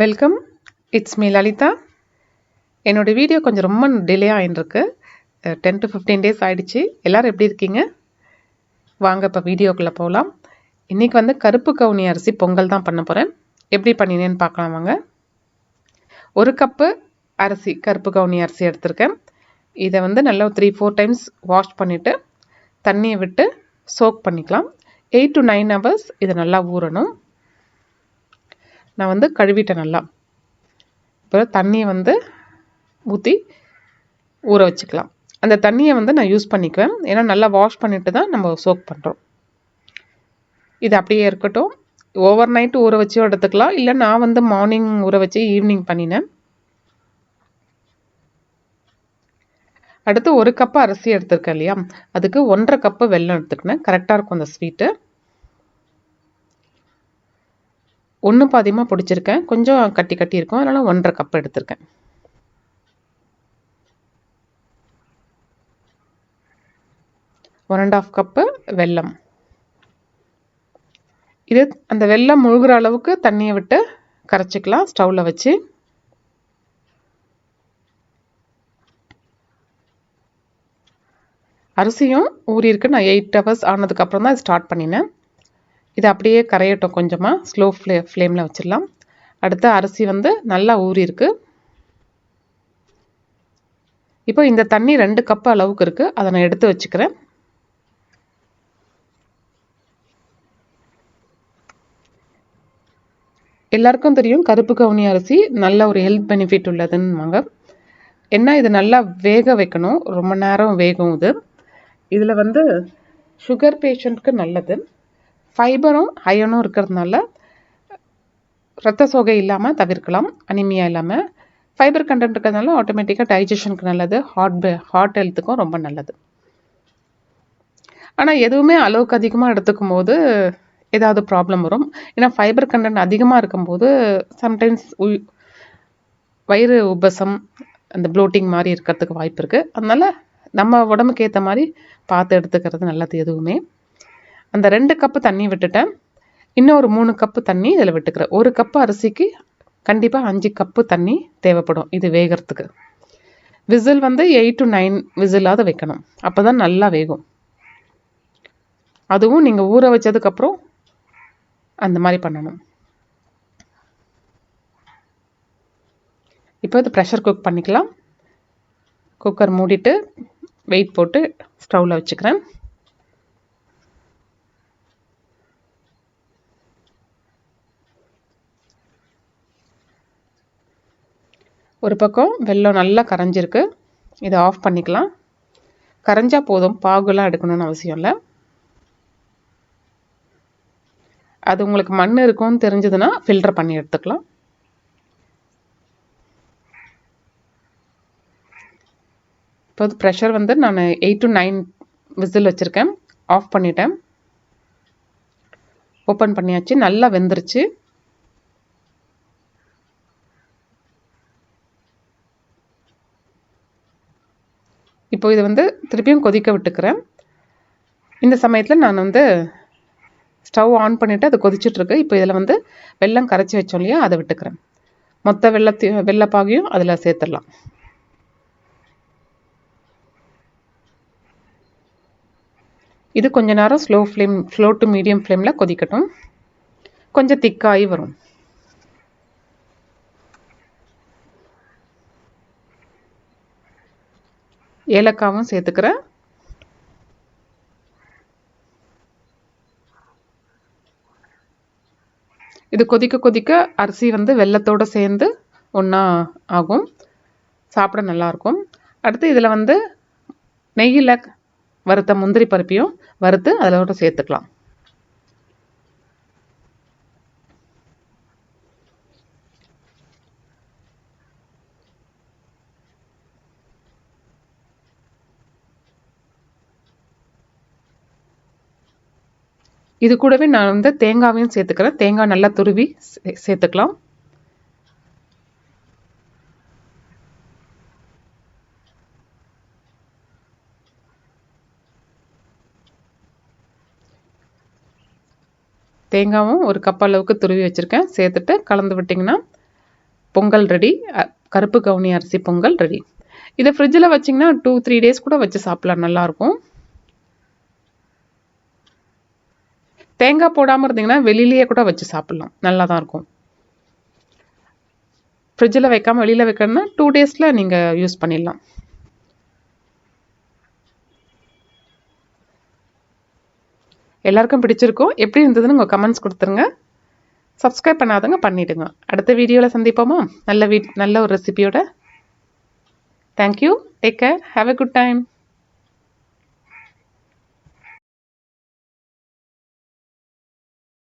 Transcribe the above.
Welcome it's me Lalitha என்னோடய video கொஞ்சம் ரொம்ப டிலே ஆகிட்டுருக்கு டென் டு ஃபிஃப்டீன் டேஸ் ஆகிடுச்சு எல்லோரும் எப்படி இருக்கீங்க? வாங்க இப்போ வீடியோக்குள்ளே போகலாம் இன்றைக்கி வந்து கருப்பு கவுனி அரிசி பொங்கல் தான் பண்ண போகிறேன் எப்படி பண்ணினேன்னு பார்க்கலாம் வாங்க. ஒரு கப்பு அரிசி கருப்பு கவுனி அரிசி எடுத்திருக்கேன். இதை வந்து நல்லா த்ரீ ஃபோர் டைம்ஸ் வாஷ் பண்ணிவிட்டு தண்ணியை விட்டு சோக் பண்ணிக்கலாம். எயிட் டு நைன் ஹவர்ஸ் இதை நல்லா ஊறணும். நான் வந்து கழுவிட்டேன் நல்லா. இப்போ தண்ணியை வந்து ஊற்றி ஊற வச்சுக்கலாம். அந்த தண்ணியை வந்து நான் யூஸ் பண்ணிக்குவேன். ஏன்னா நல்லா வாஷ் பண்ணிட்டு தான் நம்ம சோக் பண்ணுறோம் இது அப்படியே இருக்கட்டும். ஓவர் நைட்டு ஊற வச்சு எடுத்துக்கலாம். இல்லை நான் வந்து மார்னிங் ஊற வச்சு ஈவினிங் பண்ணினேன். அடுத்து ஒரு கப்பு அரிசி எடுத்துருக்கேன் இல்லையா? அதுக்கு ஒன்றரை கப்பு வெல்லம் எடுத்துக்கினேன். கரெக்டாக இருக்கும் அந்த ஸ்வீட்டு ஒன்று பாதியமாக பிடிச்சிருக்கேன். கொஞ்சம் கட்டி கட்டி இருக்கும். அதனால் ஒன்றரை கப் எடுத்திருக்கேன். ஒன் அண்ட் ஆஃப் கப்பு வெல்லம். இது அந்த வெல்லம் முழுகிற அளவுக்கு தண்ணியை விட்டு கரைச்சிக்கலாம். ஸ்டவ்வில் வச்சு. அரிசியும் ஊறியிருக்கு. நான் எயிட் ஹவர்ஸ் ஆனதுக்கப்புறம் தான் ஸ்டார்ட் பண்ணினேன். இது அப்படியே கரையட்டும் கொஞ்சமாக ஸ்லோ ஃப்ளே ஃப்ளேமில் வச்சிடலாம். அடுத்து அரிசி வந்து நல்லா ஊறியிருக்கு இப்போ இந்த தண்ணி ரெண்டு கப்பு அளவுக்கு இருக்குது அதை நான் எடுத்து வச்சுக்கிறேன். எல்லாருக்கும் தெரியும் கருப்பு கவுனி அரிசி நல்ல ஒரு ஹெல்த் பெனிஃபிட் உள்ளதுன்னுவாங்க. என்ன இது நல்லா வேக வைக்கணும். ரொம்ப நேரம் வேகும் இது. இதில் வந்து சுகர் பேஷண்ட்க்கு நல்லது. ஃபைபரும் அயனும் இருக்கிறதுனால ரத்த சோகை இல்லாமல் தவிர்க்கலாம் அனிமியா இல்லாமல் ஃபைபர் கண்டென்ட் இருக்கிறதுனால ஆட்டோமேட்டிக்காக டைஜஷனுக்கு நல்லது. ஹார்ட் ஹார்ட் ஹெல்த்துக்கும் ரொம்ப நல்லது. ஆனால் எதுவுமே அளவுக்கு அதிகமாக எடுத்துக்கும் போது ஏதாவது ப்ராப்ளம் வரும். ஏன்னா ஃபைபர் கண்டென்ட் அதிகமாக இருக்கும்போது சம்டைம்ஸ் வயிறு உபசம் அந்த ப்ளோட்டிங் மாதிரி இருக்கிறதுக்கு வாய்ப்பு இருக்குது அதனால் நம்ம உடம்புக்கு ஏற்ற மாதிரி பார்த்து எடுத்துக்கிறது நல்லது எதுவுமே. அந்த ரெண்டு கப்பு தண்ணி விட்டுட்டேன். இன்னும் ஒரு மூணு கப்பு தண்ணி இதில் விட்டுக்கிறேன். ஒரு கப்பு அரிசிக்கு கண்டிப்பாக அஞ்சு கப்பு தண்ணி தேவைப்படும் இது வேகிறதுக்கு. விசில் வந்து எயிட் டு நைன் விசிலாவது வைக்கணும். அப்போ தான் நல்லா வேகும். அதுவும் நீங்கள் ஊற வச்சதுக்கப்புறம் அந்த மாதிரி பண்ணணும். இப்போ இது ப்ரெஷர் குக் பண்ணிக்கலாம். குக்கர் மூடிட்டு வெயிட் போட்டு ஸ்டவ்வில் வச்சுக்கிறேன். ஒரு பக்கம் வெள்ளம் நல்லா கரைஞ்சிருக்கு. இதை ஆஃப் பண்ணிக்கலாம். கரைஞ்சால் போதும். பாகுலாம் எடுக்கணும்னு அவசியம் இல்லை. அது உங்களுக்கு மண் இருக்கும்னு தெரிஞ்சதுன்னா ஃபில்டர் பண்ணி எடுத்துக்கலாம். இப்போ ப்ரெஷர் வந்து நான் எயிட் டு நைன் விசில் வச்சுருக்கேன். ஆஃப் பண்ணிட்டேன். ஓப்பன் பண்ணியாச்சு. நல்லா வெந்துருச்சு. இப்போ இதை வந்து திருப்பியும் கொதிக்க விட்டுக்கிறேன். இந்த சமயத்தில் நான் வந்து ஸ்டவ் ஆன் பண்ணிவிட்டு அது கொதிச்சுட்ருக்கு. இப்போ இதில் வந்து வெள்ளம் கரைச்சி வச்சோம் இல்லையா அதை விட்டுக்கிறேன். மொத்த வெள்ளத்தையும் வெள்ளப்பாகையும் அதில் சேர்த்துடலாம். இது கொஞ்ச நேரம் slow flame slow to medium ஃப்ளேமில் கொதிக்கட்டும். கொஞ்சம் திக்காகி வரும். ஏலக்காவும் சேர்த்துக்கிறேன் இது கொதிக்க கொதிக்க அரிசி வந்து வெள்ளத்தோடு சேர்ந்து ஒன்றா ஆகும். சாப்பிட நல்லாயிருக்கும் அடுத்து இதில் வந்து நெய்யில் வறுத்த முந்திரி பருப்பையும் வறுத்து அதில் சேர்த்துக்கலாம். இது கூடவே நான் வந்து தேங்காவையும் சேர்த்துக்கிறேன். தேங்காய் நல்லா துருவி சேர்த்துக்கலாம். தேங்காவும் ஒரு கப் அளவுக்கு துருவி வச்சுருக்கேன். சேர்த்துட்டு கலந்து விட்டிங்கன்னா பொங்கல் ரெடி. கருப்பு கவுனி அரிசி பொங்கல் ரெடி. இதை ஃப்ரிட்ஜில் வச்சிங்கன்னா டூ த்ரீ டேஸ் கூட வச்சு சாப்பிட்லாம். நல்லாயிருக்கும் தேங்காய் போடாமல் இருந்தீங்கன்னா வெளியிலேயே கூட வச்சு சாப்பிட்லாம். நல்லா தான் இருக்கும் ஃப்ரிட்ஜில் வைக்காமல் வெளியில் வைக்கணும்னா டூ டேஸில் நீங்கள் யூஸ் பண்ணிடலாம். எல்லாருக்கும் பிடிச்சிருக்கும். எப்படி இருந்ததுன்னு உங்கள் கமெண்ட்ஸ் கொடுத்துருங்க. சப்ஸ்கிரைப் பண்ணாதவங்க பண்ணிவிடுங்க அடுத்த வீடியோவில் சந்திப்போமா? நல்ல வீ நல்ல ஒரு ரெசிபியோட thank you take care have a good time